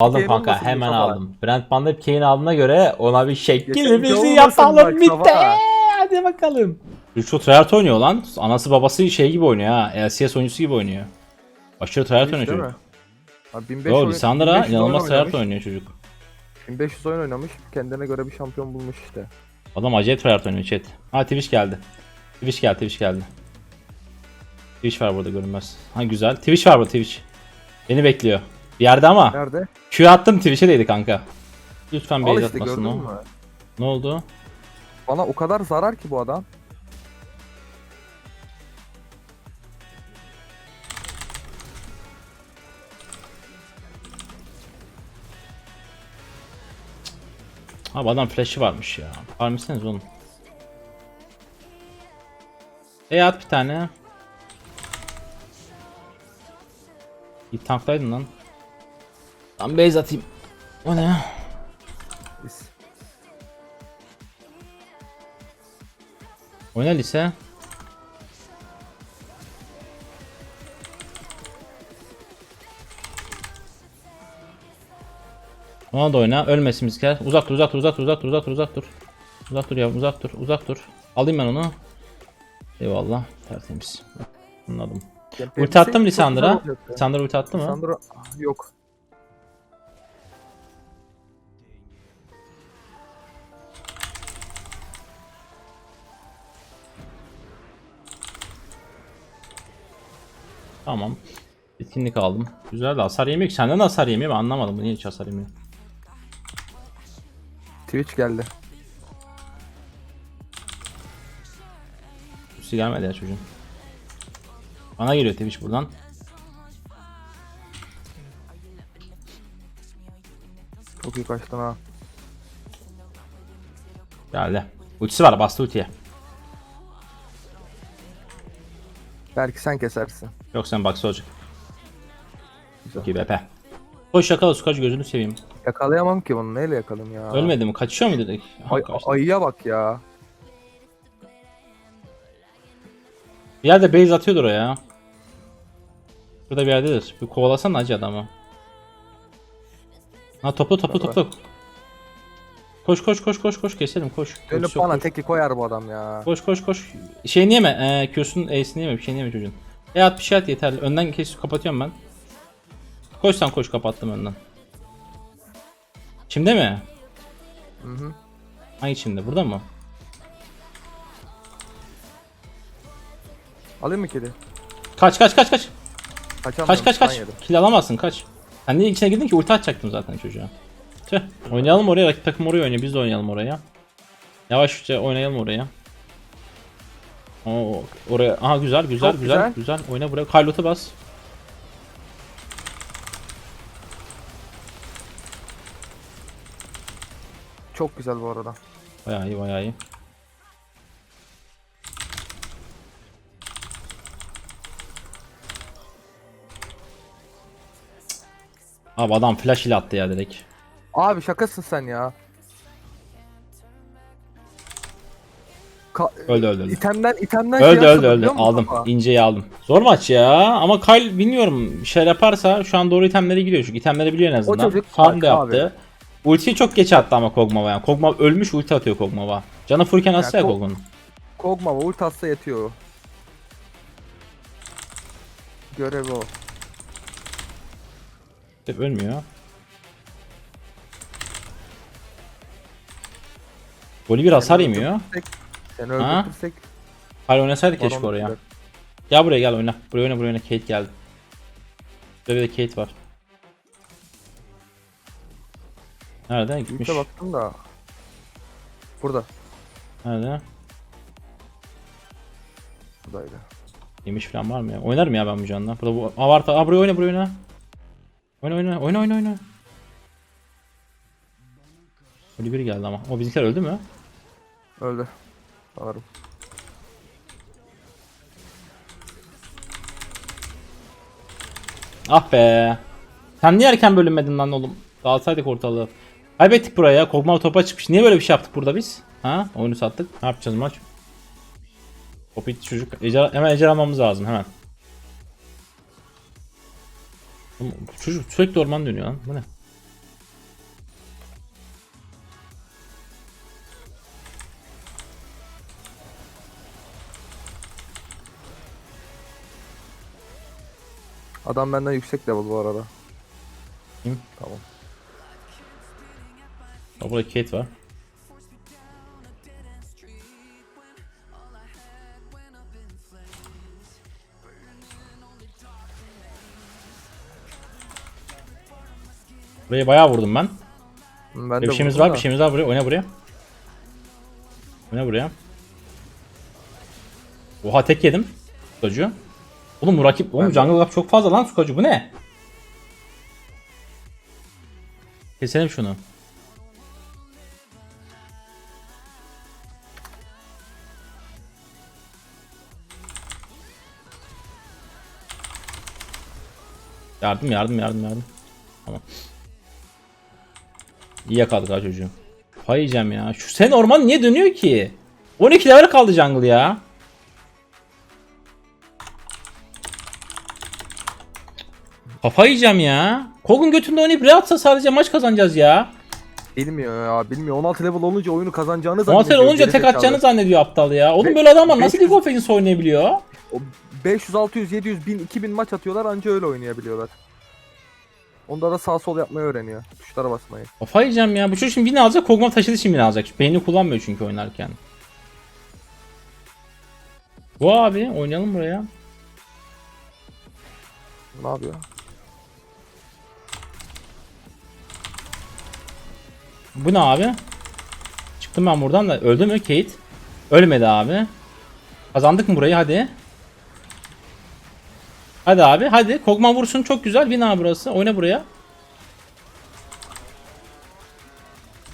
Aldım Kane kanka olmasın hemen Mustafa? aldım. Brent de Kane aldığına göre ona bir şekil bizi olmasın yapalım bak, bitti. Mustafa. Hadi bakalım. Şu tryhard oynuyor lan. Anası babası şey gibi oynuyor ha. LCS oyuncusu gibi oynuyor. Aşırı tryhard oynuyor çocuk. Abi 1500 Yo oyun- Lisandra 1500 oyun inanılmaz oynamış. oynuyor çocuk. 1500 oyun oynamış. Kendine göre bir şampiyon bulmuş işte. Adam acayip tryhard oynuyor chat. Ha Twitch geldi. Twitch geldi Twitch geldi. Twitch var burada görünmez. Ha güzel. Twitch var burada Twitch. Beni bekliyor. Bir yerde ama. Nerede? Q attım Twitch'e değdi kanka. Lütfen Al base işte atmasın gördün o. mü? Ne oldu? Bana o kadar zarar ki bu adam. Abi adam flash'ı varmış ya. Var mısınız oğlum? E at bir tane. Bir tanklaydın lan. Lan base atayım. O ne? Biz. Oyna lise. Ona da oyna. Ölmesin bizimkiler. Uzak dur, uzak dur, uzak dur, uzak dur, uzak dur, uzak dur. Uzak dur ya, uzak dur, uzak dur. Alayım ben onu. Eyvallah. Tertemiz. Anladım. Gameplay Ulti attım çok Lisandra. Lisandra ulti attı mı? Lisandra yok. Tamam. Etkinlik aldım. Güzel de hasar yemiyor ki. Senden de hasar yemiyor. Ben anlamadım. Niye hiç hasar yemiyor? Twitch geldi. Üstü gelmedi ya çocuğun. Bana geliyor Twitch buradan. Çok iyi kaçtın ha. Geldi. Ultisi var. Bastı ultiye. Belki sen kesersin. Yok sen box olacak. Güzel. Çok iyi BP. Koş yakala su kaç gözünü seveyim. Yakalayamam ki bunu. Neyle yakalayayım ya? Ölmedi mi? Kaçıyor muydu dedik? Ay, ayıya bak ya. Bir yerde base atıyordur o ya. Burada bir yerdedir. Bir kovalasana acı adamı. Ha topla topla Bak, topla. Koş koş koş koş koş keselim koş. Dönüp Koş, bana koş. teki koyar bu adam ya. Koş koş koş. Şeyini yeme. Ee, Q'sun E'sini yeme. Bir şeyini yeme çocuğun. E at bir şey at yeterli. Önden kes kapatıyorum ben. Koş sen koş kapattım önden. Şimdi mi? Hı hı. Hangi şimdi? Burada mı? Alayım mı kedi? Kaç kaç kaç kaç. Kaçamıyorum. Kaç kaç kaç. Kill alamazsın kaç. Sen niye içine girdin ki ulti atacaktım zaten çocuğa. Tüh. Oynayalım oraya rakip takım oraya oynuyor biz de oynayalım oraya. Yavaşça oynayalım oraya. Oo, oraya aha güzel güzel Çok güzel güzel. güzel oyna buraya Carlot'a bas. Çok güzel bu arada. Bayağı iyi bayağı iyi. Abi adam flash ile attı ya direkt. Abi şakasın sen ya. Ka- Öldü öldü öldü. İtemden itemden Öldü şey öldü öldü. Aldım. baba? İnceyi aldım. Zor maç ya. Ama Kyle bilmiyorum bir şeyler yaparsa şu an doğru itemlere gidiyor çünkü itemleri biliyor en azından. çocuk Farm da yaptı. Ultiyi çok geç attı ama Kog'Maw'a yani. Kog'Maw ölmüş ulti atıyor Kog'Maw'a. Canı furken atsa ya Kog- Kog'un. Kog'Maw ult atsa yetiyor. Görevi o. Hep ölmüyor. Bolivir hasar Seni yemiyor. Seni Ha? öldürürsek Kyle oynasaydı keşke baron oraya. Gel buraya gel oyna. Buraya oyna buraya oyna. Kate geldi. Burada bir de Kate var. Nerede? Gitmiş. Yiğit'e baktım da. Burada. Nerede? Buradaydı. Yemiş falan var mı ya? Oynarım ya ben bu canla. Burada bu avarta. Aa buraya oyna buraya oyna. Oyna oyna oyna oyna oyna. Öyle biri geldi ama. O bizimkiler öldü mü? Öldü. Sanırım. Ah be. Sen niye erken bölünmedin lan oğlum? Dağıtsaydık ortalığı. Kaybettik buraya. Kog'Maw topa çıkmış. Niye böyle bir şey yaptık burada biz? Ha? Oyunu sattık. Ne yapacağız maç? Top bitti çocuk. Ejder, hemen ejder almamız lazım hemen. Çocuk sürekli orman dönüyor lan. Bu ne? Adam benden yüksek level bu arada. Kim? Tamam. Aa, Burada Kate var. Buraya bayağı vurdum ben. Ben Bir şeyimiz var, da. bir şeyimiz var buraya. Oyna buraya. Oyna buraya. Oha tek yedim. Sukocu. Oğlum bu rakip, oğlum jungle gap çok fazla lan Sukocu bu ne? Keselim şunu. Yardım yardım yardım yardım. Tamam. İyi yakaladık ha çocuğu. Kafayı yiyeceğim ya. Şu sen orman niye dönüyor ki? 12 level kaldı jungle ya. Kafayı yiyeceğim ya. Kog'un götünde oynayıp re atsa sadece maç kazanacağız ya. Bilmiyor ya bilmiyor. 16 level olunca oyunu kazanacağını 16 zannediyor. level olunca tek atacağını zannediyor aptal ya. Oğlum Ve- böyle adamlar nasıl 500 League of Legends oynayabiliyor? O 500, 600, 700, 1000, 2000 maç atıyorlar anca öyle oynayabiliyorlar. Onda da sağ sol yapmayı öğreniyor. Tuşlara basmayı. Kafayı yiyeceğim ya. Bu çocuk şimdi win alacak. Kog'ma taşıdığı için win alacak. Beynini kullanmıyor çünkü oynarken. Bu abi oynayalım buraya. Ne yapıyor? Bu ne abi? Çıktım ben buradan da öldü mü Kate? Ölmedi abi. Kazandık mı burayı hadi. Hadi abi hadi. Kog'ma vursun çok güzel. Win abi burası. Oyna buraya.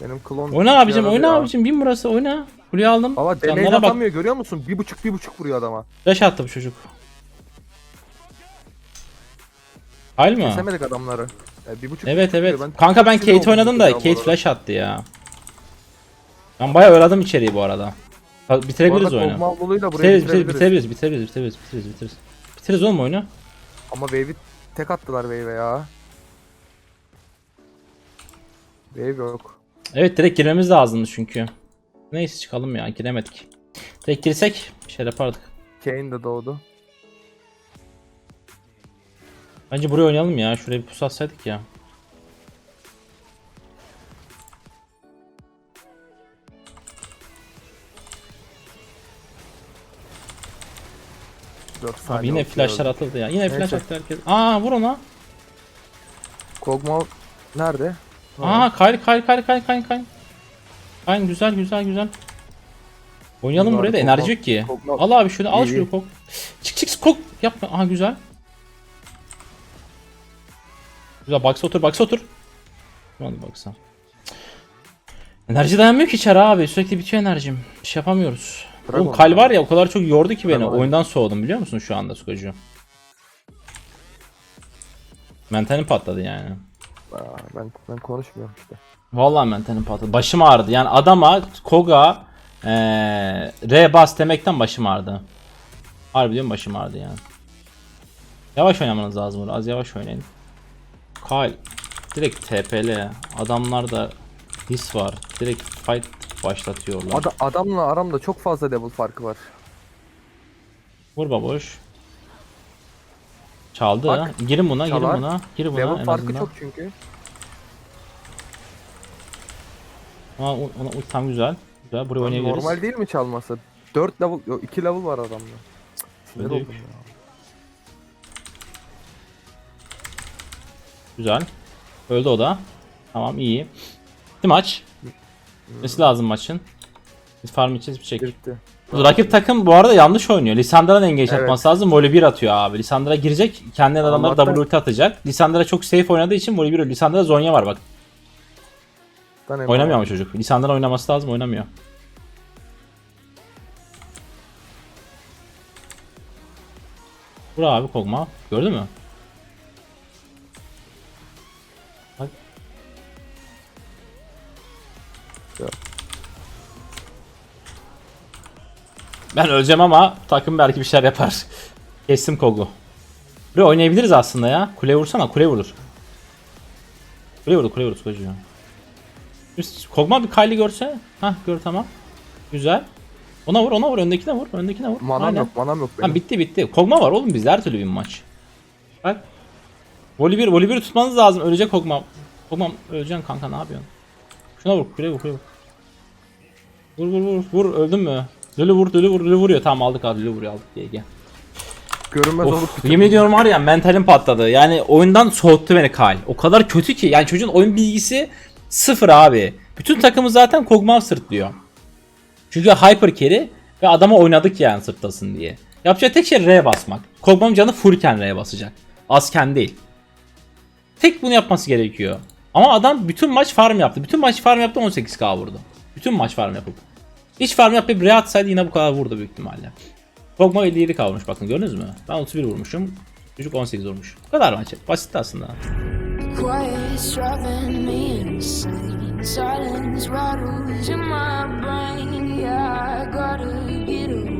Benim klon... Oyna işe abicim oyna ya. abicim. Win burası oyna. Kuleyi aldım. Baba bak. atamıyor görüyor musun? Bir buçuk bir buçuk vuruyor adama. Flash attı bu çocuk. Hayır mı? Kesemedik adamları. Ya bir buçuk Evet evet. Ben Kanka ben Kate oynadım da Kate flash attı ya. Ben bayağı oynadım içeriği bu arada. Bitirebiliriz oyunu. Bitiririz, bitiririz, bitiririz, bitiririz, bitiririz, bitiririz, bitiririz. Bitiririz oğlum oyunu. Ama Wave'i tek attılar Wave'e ya. Wave yok. Evet direkt girmemiz lazımdı çünkü. Neyse çıkalım ya giremedik. Direkt girsek bir şey yapardık. Kane de doğdu. Bence buraya oynayalım ya. Şuraya bir pusu atsaydık ya. Dört Abi yine flashlar atıldı ya. Yine flash Neyse. attı herkes. Aa vur ona. Kog'Maw nerede? Aa kayır kayır kayır kayır kayır kayır. Kayın güzel güzel güzel. Oynayalım Güzel, buraya da enerji yok ki. Kog'Maw- Al abi şunu al İyi, şunu kok. Çık çık, kok. Yapma. Aha güzel. Güzel box'a otur box'a otur. Hadi box'a. Enerji dayanmıyor ki içeri abi. Sürekli bitiyor enerjim. Bir şey yapamıyoruz. Dragon Oğlum Kal ya. var ya o kadar çok yordu ki beni. Dragon. Oyundan soğudum biliyor musun şu anda Sukocu? Mentalim patladı yani. Aa, ben ben konuşmuyorum işte. Vallahi mentalim patladı. Başım ağrıdı. Yani adama Koga eee R bas demekten başım ağrıdı. Harbi diyorum başım ağrıdı yani. Yavaş oynamanız lazım burada. Az yavaş oynayın. Kyle direkt TP'li. Adamlarda his var. Direkt fight başlatıyorlar. Ada- adamla aramda çok fazla level farkı var. Vur baboş. Çaldı. Bak, girin buna, girin çalar. buna. Gir buna Level en farkı azından. çok çünkü. O- ona, o- tam güzel. Güzel. Buraya oynayabiliriz. Normal değil mi çalması? 4 level, yok 2 level var adamda. Sinir oldum ya. Güzel. Öldü o da. Tamam iyi. Bir maç. Nesi lazım maçın? Biz farm için bir çek. Bitti. Rakip takım bu arada yanlış oynuyor. Lisandra'dan engage Evet. atması lazım. Voli 1 atıyor abi. Lisandra girecek. Kendi adamları double ulti atacak. Lisandra çok safe oynadığı için Voli 1 Lisandra Zonya var bak. Oynamıyor ama çocuk. Lisandra oynaması lazım oynamıyor. Vur abi Kog'Maw. Gördün mü? Ben öleceğim ama takım belki bir şeyler yapar. Kestim Kog'u. Buraya oynayabiliriz aslında ya. Kule vursana kule vurur. Kule vurdu kule vurdu Kocu. Biz Kog'Maw bir Kylie görse. Hah gör tamam. Güzel. Ona vur ona vur öndekine vur öndekine vur. Manam Aynen. yok, manam yok benim. Tamam bitti bitti. Kog'Maw var oğlum bizde her türlü bir maç. Bak. Voli 1, voli 1 tutmanız lazım. Ölecek Kog'Maw. Kog'Maw öleceksin kanka ne yapıyorsun? Şuna vur, kuleye vur, kuleye vur. Vur vur vur, vur öldün mü? Lülü vur, Lülü vur, Lülü vuruyor. Tamam aldık abi, Lülü vuruyor aldık. Gel gel. Görünmez olup Of, bitirdim. yemin ediyorum var ya mentalim patladı. Yani oyundan soğuttu beni Kyle. O kadar kötü ki. Yani çocuğun oyun bilgisi sıfır abi. Bütün takımı zaten Kog'Maw sırtlıyor. Çünkü hyper carry ve adama oynadık yani sırtlasın diye. Yapacağı tek şey R'ye basmak. Kog'Maw'ın canı fullken R'ye basacak. Azken değil. Tek bunu yapması gerekiyor. Ama adam bütün maç farm yaptı. Bütün maç farm yaptı 18k vurdu. Bütün maç farm yapıp. Hiç farm yapıp R atsaydı yine bu kadar vurdu büyük ihtimalle. Kog'Maw 57 kavurmuş bakın gördünüz mü? Ben 31 vurmuşum. Çocuk 18 vurmuş. Bu kadar maç. Basit aslında. Silence rattles in my brain. Yeah, I gotta get away.